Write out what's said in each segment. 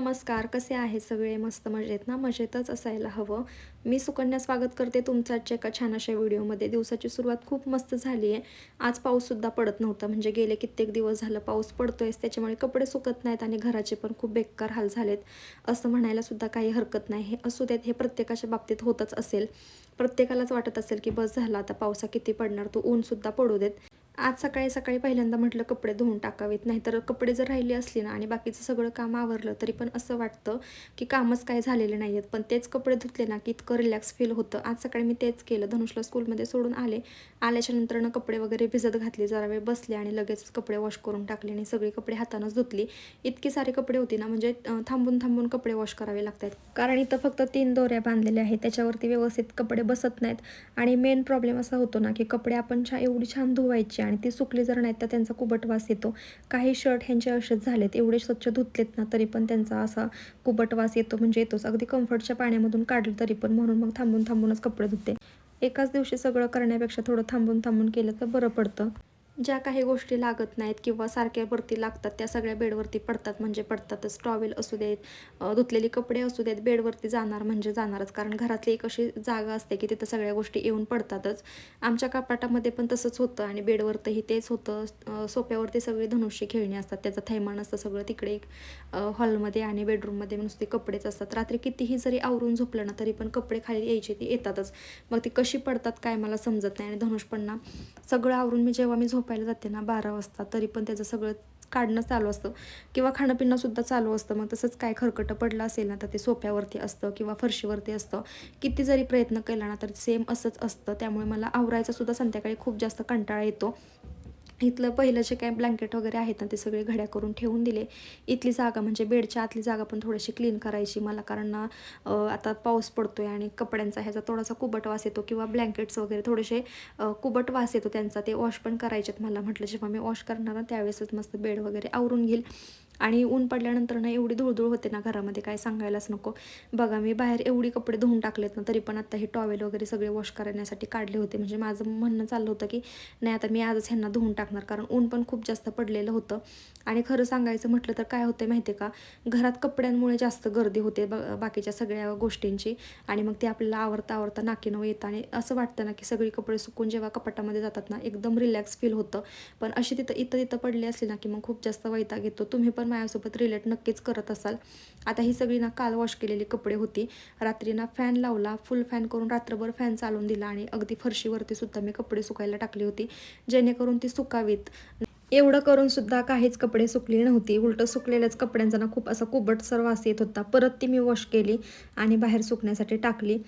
नमस्कार कसे आहे सगळे? मस्त मजेत ना? मजेतच असायला हवं. मी सुकन्या स्वागत करते तुमचं आजच्या एका छान अशा व्हिडिओमध्ये. दिवसाची सुरुवात खूप मस्त झाली आहे आज पाऊससुद्धा पडत नव्हता. म्हणजे गेले कित्येक दिवस झालं पाऊस पडतो आहेस त्याच्यामुळे कपडे सुकत नाहीत आणि घराचे पण खूप बेकार हाल झालेत. असं म्हणायलासुद्धा काही हरकत नाही. हे असू देत हे प्रत्येकाच्या बाबतीत होतच असेल. प्रत्येकालाच वाटत असेल की बस झाला आता पावसा किती पडणार? तो ऊनसुद्धा पडू देत. आज सकाळी सकाळी पहिल्यांदा म्हटलं कपडे धुवून टाकावेत नाहीतर कपडे जर राहिले असली ना आणि बाकीचं सगळं काम आवरलं तरी पण असं वाटतं की कामच काय झालेले नाही आहेत पण तेच कपडे धुतले ना की इतकं रिलॅक्स फील होतं. आज सकाळी मी तेच केलं. धनुषला स्कूलमध्ये सोडून आले. आल्याच्या नंतरनं कपडे वगैरे भिजत घातले जरा वेळ बसले आणि लगेच कपडे वॉश करून टाकले आणि सगळी कपडे हातानंच धुतली. इतके सारे कपडे होती ना म्हणजे थांबून थांबून कपडे वॉश करावे लागतात कारण इथं फक्त तीन दोऱ्या बांधलेल्या आहेत. त्याच्यावरती व्यवस्थित कपडे बसत नाहीत. आणि मेन प्रॉब्लेम असा होतो ना की कपडे आपण छा एवढी छान धुवायची आणि ती सुकली जर नाहीत तर त्यांचा कुबट वास येतो. काही शर्ट ह्यांचे असेच झालेत एवढे स्वच्छ धुतलेत ना तरी पण त्यांचा असा कुबट वास येतो म्हणजे येतोच. अगदी कम्फर्टच्या पाण्यामधून काढलं तरी पण म्हणून मग थांबून थांबूनच कपडे धुते. एकाच दिवशी सगळं करण्यापेक्षा थोडं थांबून थांबून केलं तर बरं पडतं. ज्या काही गोष्टी लागत नाहीत किंवा सारख्यावरती लागतात त्या सगळ्या बेडवरती पडतात. म्हणजे पडतातच. टॉवेल असू देत धुतलेली धुतलेले कपडे असू देत बेडवरती जाणार म्हणजे जाणारच. कारण घरातली एक अशी जागा असते की तिथं सगळ्या गोष्टी येऊन पडतातच. आमच्या कपाटामध्ये पण तसंच होतं आणि बेडवरतही तेच होतं. सोप्यावरती सगळी धनुष्य खेळणी असतात. त्याचं थैमान असतं सगळं. तिकडे एक हॉलमध्ये आणि बेडरूममध्ये नुसते कपडेच असतात. रात्री कितीही जरी आवरून झोपलं ना तरी पण कपडे खाली यायचे ते येतातच. मग ती कशी पडतात काय मला समजत नाही आणि धनुष पण ना सगळं आवरून मी जेव्हा मी झोप झोपायला जाते ना बारा वाजता तरी पण त्याचं सगळं काढणं चालू असतं. किंवा खाणं पिणंसुद्धा चालू असतं. मग तसंच काय खरकटं पडलं असेल ना तर ते सोप्यावरती असतं किंवा फरशीवरती असतं. किती जरी प्रयत्न केला ना तर सेम असंच असतं. त्यामुळे मला आवरायचा सुद्धा संध्याकाळी खूप जास्त कंटाळा येतो. इथलं पहिलं जे काय ब्लँकेट वगैरे आहेत ना ते सगळे घड्या करून ठेवून दिले. इथली जागा म्हणजे बेडच्या आतली जागा पण थोडीशी क्लीन करायची. मला कारण आता पाऊस पडतोय आणि कपड्यांचा ह्याचा थोडासा कुबट वास येतो किंवा ब्लँकेट्स वगैरे थोडेसे कुबट वास येतो त्यांचा ते वॉश पण करायचेत. मला म्हटलं जेव्हा मी वॉश करणार ना त्यावेळेसच मस्त बेड वगैरे आवरून घेईल. आणि ऊन पडल्यानंतर ना एवढी धुळधुळ होते ना घरामध्ये काय सांगायलाच नको. बघा मी बाहेर एवढी कपडे धुवून टाकलेत ना तरी पण आता हे टॉवेल वगैरे सगळे वॉश करण्यासाठी काढले होते. म्हणजे माझं म्हणणं चाललं होतं की नाही आता मी आजच ह्यांना धुवून टाकणार. कारण ऊन पण खूप जास्त पडलेलं होतं. आणि खरं सांगायचं म्हटलं तर काय होतं माहिती आहे का? घरात कपड्यांमुळे जास्त गर्दी होते ब बाकीच्या सगळ्या गोष्टींची. आणि मग ते आपल्याला आवरता आवरता नाकीनं येतं. आणि असं वाटतं ना की सगळी कपडे सुकून जेव्हा कपाटामध्ये जातात ना एकदम रिलॅक्स फील होतं. पण अशी तिथं इथं तिथं पडली असली ना की मग खूप जास्त वैताग येतो. तुम्ही पण माझ्यासोबत रिलेट नक्कीच करत असाल. आता ही सगळी ना काल वॉश केलेली कपडे होती. रात्री ना फॅन लावला फुल फॅन करून रात्रभर फॅन चालून दिला आणि अगदी फरशीवरती सुद्धा मी कपडे सुकायला टाकली होती. जेणेकरून ती सुकावीत. एवढं करून सुद्धा काहीच कपडे सुकली नव्हती. उलटं सुकलेल्याच कपड्यांचा ना खूप असा कुबटसर वास येत होता. परत ती मी वॉश केली आणि बाहेर सुकण्यासाठी टाकली.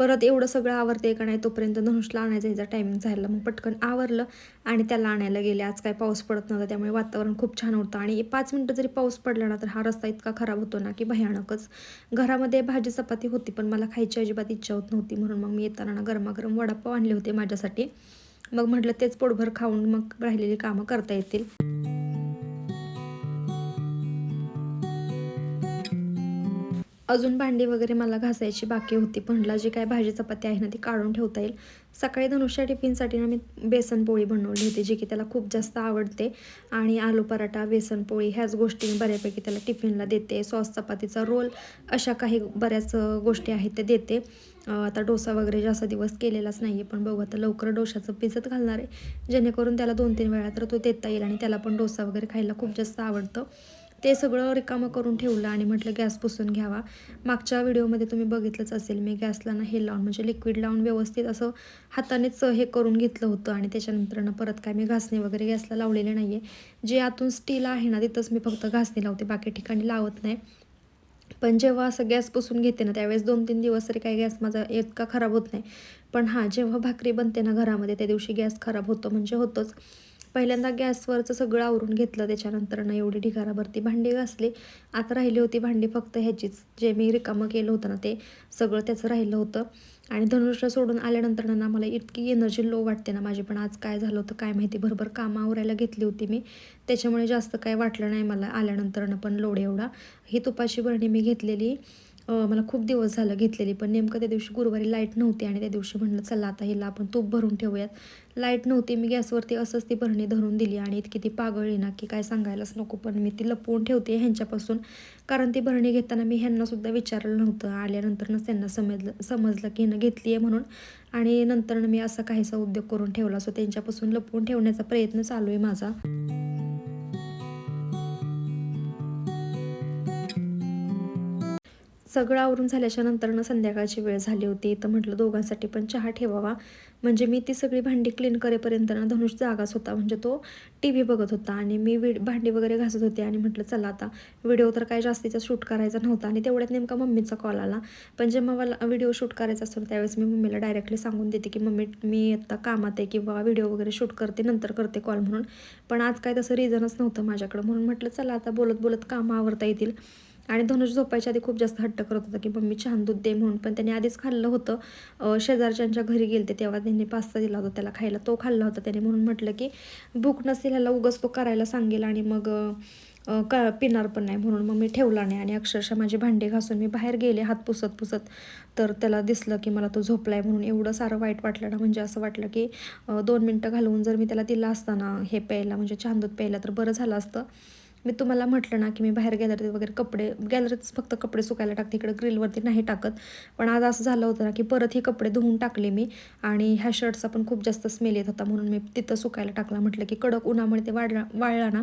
परत एवढं सगळं आवरते का नाही तोपर्यंत धनुषला आणायचं याचा टायमिंग झाला मग पटकन आवरलं आणि त्याला आणायला गेले. आज काय पाऊस पडत नव्हता त्यामुळे वातावरण खूप छान होतं. आणि पाच मिनटं जरी पाऊस पडला ना तर हा रस्ता इतका खराब होतो ना की भयानकच. घरामध्ये भाजी चपाती होती पण मला खायची अजिबात इच्छा होत नव्हती. म्हणून मग मी येताना ना गरमागरम वडापाव आणले होते माझ्यासाठी. मग म्हटलं तेच पोटभर खाऊन मग राहिलेली कामं करता येतील. अजून भांडी वगैरे मला घासायची बाकी होती. भंडला जी काय भाजी चपाती आहे ना ती काढून ठेवता येईल. सकाळी धनुष्या टिफिनसाठी ना मी बेसन पोळी बनवली होती जी की त्याला खूप जास्त आवडते. आणि आलू पराठा बेसन पोळी ह्याच गोष्टी मी बऱ्यापैकी त्याला टिफिनला देते. सॉस चपातीचा रोल अशा काही बऱ्याच गोष्टी आहेत ते देते. आता डोसा वगैरे जास्त दिवस केलेलाच नाही आहे पण बघू आता लवकर डोशाचं भिजत घालणार आहे. जेणेकरून त्याला दोन तीन वेळा तर तो देता येईल आणि त्याला पण डोसा वगैरे खायला खूप जास्त आवडतं. ते सगळं रिकामं करून ठेवलं आणि म्हटलं गॅस पुसून घ्यावा. मागच्या व्हिडिओमध्ये तुम्ही बघितलंच असेल मी गॅसला ना हे लावून म्हणजे लिक्विड लावून व्यवस्थित असं हातानेच हे करून घेतलं होतं आणि त्याच्यानंतर ना परत काय मी घासणी वगैरे गॅसला लावलेले नाही आहे जे आतून स्टील आहे ना तिथंच मी फक्त घासणी लावते बाकी ठिकाणी लावत नाही. पण जेव्हा असं गॅस पुसून घेते ना त्यावेळेस दोन तीन दिवस तरी काही गॅस माझा इतका खराब होत नाही. पण हां जेव्हा भाकरी बनते ना घरामध्ये त्या दिवशी गॅस खराब होतो म्हणजे होतोच. पहिल्यांदा गॅसवरचं सगळं आवरून घेतलं त्याच्यानंतर ना एवढी ढिगाराभरती भांडी घासली. आता राहिली होती भांडी फक्त ह्याचीच. जे मी रिकामं केलं होतं ना ते सगळं त्याचं राहिलं होतं. आणि धनुष्य सोडून आल्यानंतर ना मला इतकी एनर्जी लो वाटते ना माझी. पण आज काय झालं होतं काय माहिती भरभर कामं आवरायला घेतली होती मी. त्याच्यामुळे जास्त काय वाटलं नाही मला आल्यानंतर पण लोड एवढा. ही तुपाची बरणी मी घेतलेली. मला खूप दिवस झालं घेतलेली पण नेमकं त्या दिवशी गुरुवारी लाइट नव्हती आणि त्या दिवशी म्हणलं चला आता हिला आपण तूप भरून ठेवूयात. लाइट नव्हती मी गॅसवरती असंच ती भरणी धरून दिली आणि इतकी ती पागळली ना की काय सांगायलाच नको पण मी ती लपवून ठेवते ह्यांच्यापासून. कारण ती भरणी घेताना मी ह्यांनासुद्धा विचारलं नव्हतं. आल्यानंतरनंच त्यांना समजलं समजलं की हिनं घेतली आहे म्हणून. आणि नंतरनं मी असा काहीसा उद्योग करून ठेवला सो त्यांच्यापासून लपवून ठेवण्याचा प्रयत्न चालू आहे माझा. सगळं आवरून झाल्याच्या नंतरनं संध्याकाळची वेळ झाली होती. तर म्हटलं दोघांसाठी पण चहा ठेवावा. म्हणजे मी ती सगळी भांडी क्लीन करेपर्यंत ना धनुष जागाच होता. म्हणजे तो टी व्ही बघत होता आणि मी वि भांडी वगैरे घासत होते आणि म्हटलं चला आता व्हिडिओ तर काय जास्तीचा शूट करायचा नव्हता आणि तेवढ्यात नेमका मम्मीचा कॉल आला. पण जेव्हा मला व्हिडिओ शूट करायचा असतो त्यावेळेस मी मम्मीला डायरेक्टली सांगून देते की मम्मी मी आता कामात आहे किंवा व्हिडिओ वगैरे शूट करते नंतर करते कॉल म्हणून. पण आज काय तसं रिझनच नव्हतं माझ्याकडं. म्हणून म्हटलं चला आता बोलत बोलत कामं आवरता येतील. आणि धनुष झोपायच्या आधी खूप जास्त हट्ट करत होता की मम्मी छान दूध दे म्हणून. पण त्याने आधीच खाल्लं होतं. शेजारच्यांच्या घरी गेलते तेव्हा त्यांनी पास्ता दिला होता त्याला खायला. तो खाल्ला होता त्याने म्हणून म्हटलं की भूक नसेल ह्याला उगाच तो करायला सांगेल आणि मग क का पिणार पण नाही म्हणून मग मी ठेवला नाही. आणि अक्षरशः माझे भांडे घासून मी बाहेर गेले हात पुसत पुसत. तर त्याला दिसलं की मला तो झोपला आहे म्हणून एवढं सारं वाईट वाटलं ना. म्हणजे असं वाटलं की दोन मिनटं घालवून जर मी त्याला दिलं असताना हे प्यायला म्हणजे छान दूध प्यायला तर बरं झालं असतं. मी तुम्हाला म्हटलं ना की मी बाहेर गॅलरीत वगैरे कपडे गॅलरीतच फक्त कपडे सुकायला टाकते इकडे ग्रिलवरती नाही टाकत. पण आज असं झालं होतं ना की परत ही कपडे धुवून टाकले मी आणि ह्या शर्टचा पण खूप जास्त स्मेल येत होता म्हणून मी तिथं सुकायला टाकला. म्हटलं की कडक उन्हामुळे ते वाढला वाळला ना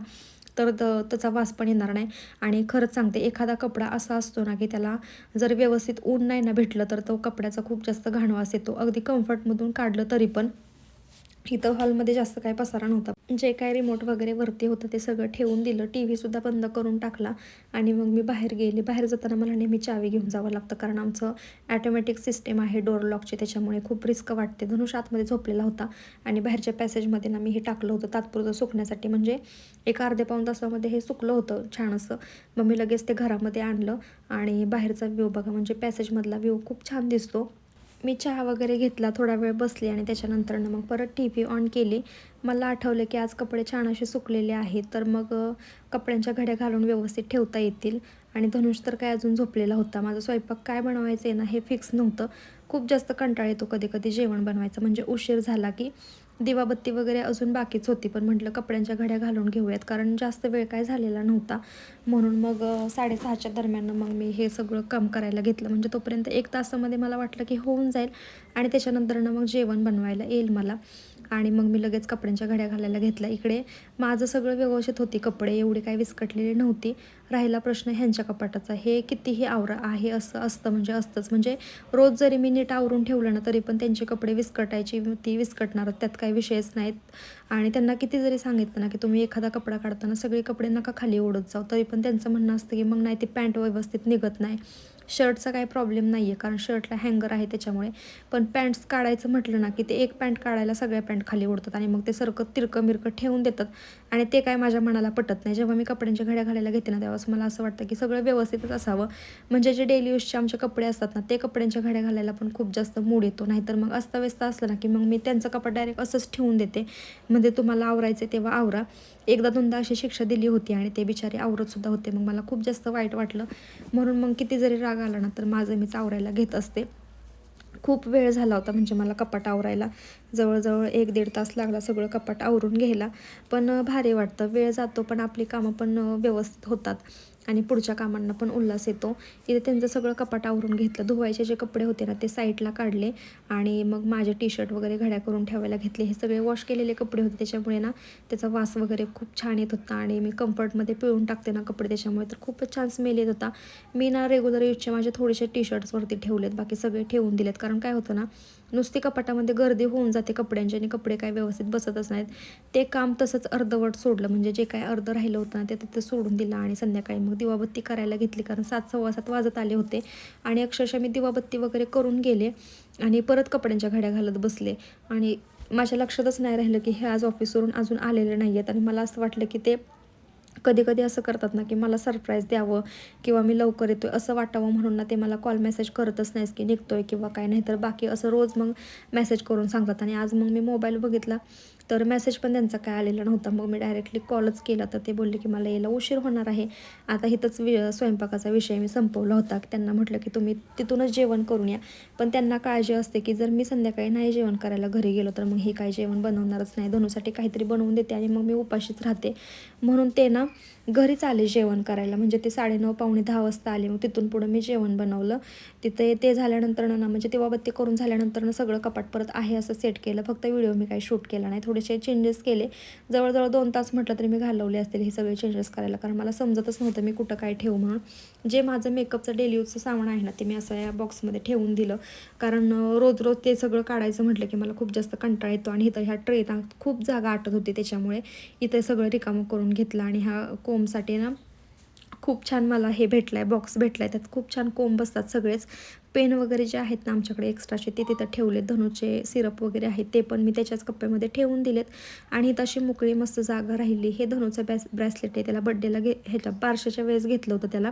तर त- त्याचा वास पण येणार नाही. आणि खरंच सांगते एखादा कपडा असा असतो ना की त्याला जर व्यवस्थित ऊन नाही ना भेटलं तर तो कपड्याचा खूप जास्त घाण वास येतो. अगदी कम्फर्टमधून काढलं तरी पण. इथं हॉलमध्ये जास्त काय पसारा नव्हता. जे काय रिमोट वगैरे वरती होतं ते सगळं ठेवून दिलं. टी व्हीसुद्धा बंद करून टाकला. आणि मग मी बाहेर गेले. बाहेर जाताना मला नेहमी चावी घेऊन जावं लागतं कारण आमचं ॲटोमॅटिक सिस्टीम आहे डोर लॉकची त्याच्यामुळे खूप रिस्क वाटते. धनुष आतमध्ये झोपलेला होता. आणि बाहेरच्या पॅसेजमध्ये ना मी हे टाकलं होतं. तात्पुरतं सुकण्यासाठी. म्हणजे एक अर्ध्या पाऊन तासामध्ये हे सुकलं होतं छान असं मग मी लगेच ते घरामध्ये आणलं. आणि बाहेरचा व्ह्यू बघा. म्हणजे पॅसेजमधला व्ह्यू खूप छान दिसतो. मी चहा वगैरे घेतला थोडा वेळ बसली आणि त्याच्यानंतरनं मग परत टी व्ही ऑन केली. मला आठवलं की आज कपडे छान असे सुकलेले आहेत तर मग कपड्यांच्या घड्या घालून व्यवस्थित ठेवता येतील. आणि धनुष तर काय अजून झोपलेला होता. माझा स्वयंपाक काय बनवायचं आहे ना हे फिक्स नव्हतं. खूप जास्त कंटाळा येतो कधी कधी जेवण बनवायचं. म्हणजे उशीर झाला की दिवाबत्ती वगैरे अजून बाकीच होती पण म्हटलं कपड्यांच्या घड्या घालून घेऊयात कारण जास्त वेळ काय झालेला नव्हता. म्हणून मग साडेसहाच्या दरम्यान मग मी हे सगळं काम करायला घेतलं. म्हणजे तोपर्यंत एक तासामध्ये मला वाटलं की होऊन जाईल. आणि त्याच्यानंतरनं मग जेवण बनवायला येईल मला. आणि मग मी लगेच कपड्यांच्या घड्या घालायला घेतल्या. इकडे माझं सगळं व्यवस्थित होती कपडे एवढी काही विस्कटलेली नव्हती. राहिला प्रश्न ह्यांच्या कपाटाचा हे कितीही आवरा आहे असं असतं म्हणजे असतंच. म्हणजे रोज जरी मी नीट आवरून ठेवलं ना तरी पण त्यांचे कपडे विस्कटायची ती विस्कटणार त्यात काही विषयच नाहीत. आणि त्यांना किती जरी सांगितलं ना की तुम्ही एखादा कपडा काढताना सगळे कपडे नका खाली ओढत जाऊ तरी पण त्यांचं म्हणणं असतं की मग नाही ती पॅन्ट व्यवस्थित निघत नाही. शर्टचा काही प्रॉब्लेम नाही आहे कारण शर्टला हँगर आहे त्याच्यामुळे. पण पॅन्ट्स काढायचं म्हटलं ना की ते एक पॅन्ट काढायला सगळ्या पॅन्ट खाली ओढतात आणि मग ते सरकत तिरकं मिरकं ठेवून देतात. आणि ते काय माझ्या मनाला पटत नाही. जेव्हा मी कपड्यांच्या घड्या घालायला घेते ना तेव्हाच मला असं वाटतं की सगळं व्यवस्थितच असावं. म्हणजे जे डेली यूजचे आमचे कपडे असतात ना ते कपड्यांच्या घड्या घालायला पण खूप जास्त मूड येतो. नाहीतर मग अस्ताव्यस्त असलं ना की मग मी त्यांचं कपडा डायरेक्ट असंच ठेवून देते. म्हणजे तुम्हाला आवरायचं तेव्हा आवरा. एकदा दोनदा अशी शिक्षा दिली होती आणि ते बिचारे आवरतसुद्धा होते. मग मला खूप जास्त वाईट वाटलं. म्हणून मग किती जरी राग आला ना तर माझं मीच आवरायला घेत असते. खूप वेळ झाला होता म्हणजे मला कपाट आवरायला. जवळजवळ एक दीड तास लागला सगळं कपाट आवरून घ्यायला. पण भारी वाटतं. वेळ जातो पण आपली कामं पण व्यवस्थित होतात. आणि पुढच्या कामांना पण उल्हास येतो. इथे त्यांचं सगळं कपाट आवरून घेतलं. धुवायचे जे कपडे होते ना ते साईडला काढले आणि मग माझे टी शर्ट वगैरे घड्या करून ठेवायला घेतले. हे सगळे वॉश केलेले कपडे होते. त्याच्यामुळे ना त्याचा वास वगैरे खूप छान येत होता आणि मी कम्फर्टमध्ये पिळून टाकते ना कपडे. त्याच्यामुळे तर खूपच छान स्मेल येत होता. मी ना रेग्युलर यूजचे माझे थोडेसे टी शर्ट्सवरती ठेवलेत. बाकी सगळे ठेवून दिलेत. कारण काय होतं ना नुसती कपाटामध्ये गर्दी होऊन जाते कपड्यांची आणि कपडे काय व्यवस्थित बसतच नाहीत. ते काम तसंच अर्धवट सोडलं म्हणजे जे काय अर्ध राहिलं होतं ना ते तिथं सोडून दिलं आणि संध्याकाळी मग दिवाबत्ती करायला घेतली कारण सात सव्वा सात वाजत आले होते आणि अक्षरशः मी दिवाबत्ती वगैरे करून गेले आणि परत कपड्यांच्या घड्या घालत बसले. आणि माझ्या लक्षातच नाही राहिलं की हे आज ऑफिसवरून अजून आलेले नाही आहेत आणि मला असं वाटलं की ते कधी कधी असं करतात ना की मला सरप्राईज द्यावं किंवा मी लवकर येतोय असं वाटावं म्हणून ना ते मला कॉल मेसेज करतच नाहीस की निघतोय किंवा काय नाही तर बाकी असं रोज मग मेसेज करून सांगतात. आणि आज मग मी मोबाईल बघितला तर मेसेज पण त्यांचा काय आलेला नव्हता. मग मी डायरेक्टली कॉलच केला. तर ते बोलले की मला यायला उशीर होणार आहे. आता इथंच वि स्वयंपाकाचा विषय मी संपवला होता. त्यांना म्हटलं की तुम्ही तिथूनच जेवण करून या. पण त्यांना काळजी असते की जर मी संध्याकाळी नाही जेवण करायला घरी गेलो तर मग हे काय जेवण बनवणारच नाही. धनुसाठी काहीतरी बनवून देते आणि मग मी उपाशीच राहते. म्हणून ते ना घरीच आले जेवण करायला. म्हणजे ते साडेनऊ पावणे दहा वाजता आले. मग तिथून पुढं मी जेवण बनवलं. तिथे ते झाल्यानंतर ना म्हणजे तेव्हा ते करून झाल्यानंतर ना सगळं कपाट परत आहे असं सेट केलं. फक्त व्हिडिओ मी काही शूट केला नाही. थोडेसे चेंजेस केले. जवळजवळ दोन तास म्हटलं तरी मी घालवले असतील हे सगळे चेंजेस करायला. कारण मला समजतच नव्हतं मी कुठं काय ठेवू म्हणून. जे माझं मेकअपचं डेली यूजचं सामान आहे ना ते मी असं या बॉक्समध्ये ठेवून दिलं. कारण रोज रोज ते सगळं काढायचं म्हटलं की मला खूप जास्त कंटाळा येतो. आणि इथं ह्या ट्रेत खूप जागा आटत होती त्याच्यामुळे इथे सगळं रिकामं करून घेतलं. आणि ह्या कोमसाठी ना खूप छान मला हे भेटलं आहे बॉक्स भेटला आहे त्यात खूप छान कोंब बसतात सगळेच. पेन वगैरे जे आहेत ना आमच्याकडे एक्स्ट्राचे ते तिथं ठेवले धनुचे सिरप वगैरे आहेत ते पण मी त्याच्याच कप्प्यामध्ये ठेवून दिलेत. आणि तशी मोकळी मस्त जागा राहिली. हे धनुचं बॅस ब्रॅसलेट आहे त्याला बड्डेला घे ह्याच्या बारशाच्या वेळेस घेतलं होतं त्याला.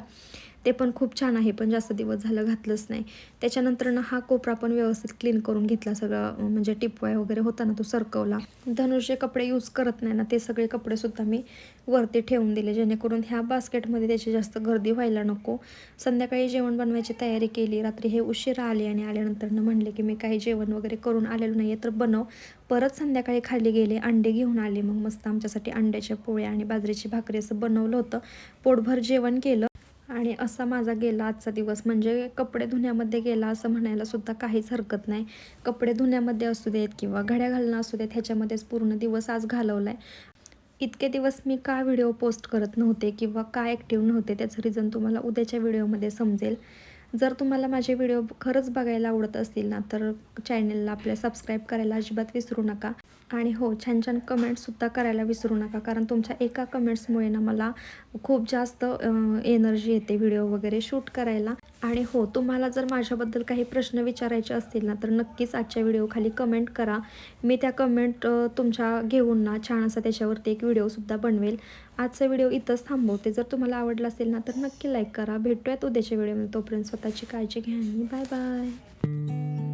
ते पण खूप छान आहे पण जास्त दिवस झालं घातलंच नाही. त्याच्यानंतर ना हा कोपरा पण व्यवस्थित क्लीन करून घेतला सगळं म्हणजे टिपवाय वगैरे होता ना तो सरकवला. धनुष जे कपडे यूज करत नाही ना ते सगळे कपडेसुद्धा मी वरती ठेवून दिले जेणेकरून ह्या बास्केटमध्ये त्याची जास्त गर्दी व्हायला नको. संध्याकाळी जेवण बनवायची तयारी केली रात्री हे उशिरा आले आणि आल्यानंतर म्हणले की मी काही जेवण वगैरे करून आलेलो नाही आहे तर बनव. परत संध्याकाळी खाली गेले अंडे घेऊन आले. मग मस्त आमच्यासाठी अंड्याच्या पोळ्या आणि बाजरीची भाकरी असं बनवलं होतं. पोटभर जेवण केलं. आणि असा माझा गेला आजचा दिवस. म्हणजे कपडे धुण्यामध्ये गेला असं म्हणायला सुद्धा काहीच हरकत नाही. कपडे धुण्यामध्ये असू देत किंवा घड्या घालणं असू देत ह्याच्यामध्येच पूर्ण दिवस आज घालवला आहे इतके दिवस मी का व्हिडिओ पोस्ट करत नव्हते किंवा का ॲक्टिव्ह नव्हते त्याचं रिझन तुम्हाला उद्याच्या व्हिडिओमध्ये समजेल. जर तुम्हाला माझे व्हिडिओ खरंच बघायला आवडत असतील ना तर चॅनलला आपल्या सबस्क्राईब करायला अजिबात विसरू नका. आणि हो छान छान कमेंट्ससुद्धा करायला विसरू नका. कारण तुमच्या एका कमेंट्समुळे ना मला खूप जास्त एनर्जी येते व्हिडिओ वगैरे शूट करायला. आणि हो तुम्हाला जर माझ्याबद्दल काही प्रश्न विचारायचे असतील ना तर नक्कीच आजच्या व्हिडिओ खाली कमेंट करा. मी त्या कमेंट तुमच्या घेऊन ना छान असा त्याच्यावरती एक व्हिडिओसुद्धा बनवेल. आजचा व्हिडिओ इथंच थांबवते. जर तुम्हाला आवडला असेल ना तर नक्की लाईक करा. भेटूयात उद्याच्या व्हिडिओमध्ये तोपर्यंत स्वतःची काळजी घ्या आणि बाय बाय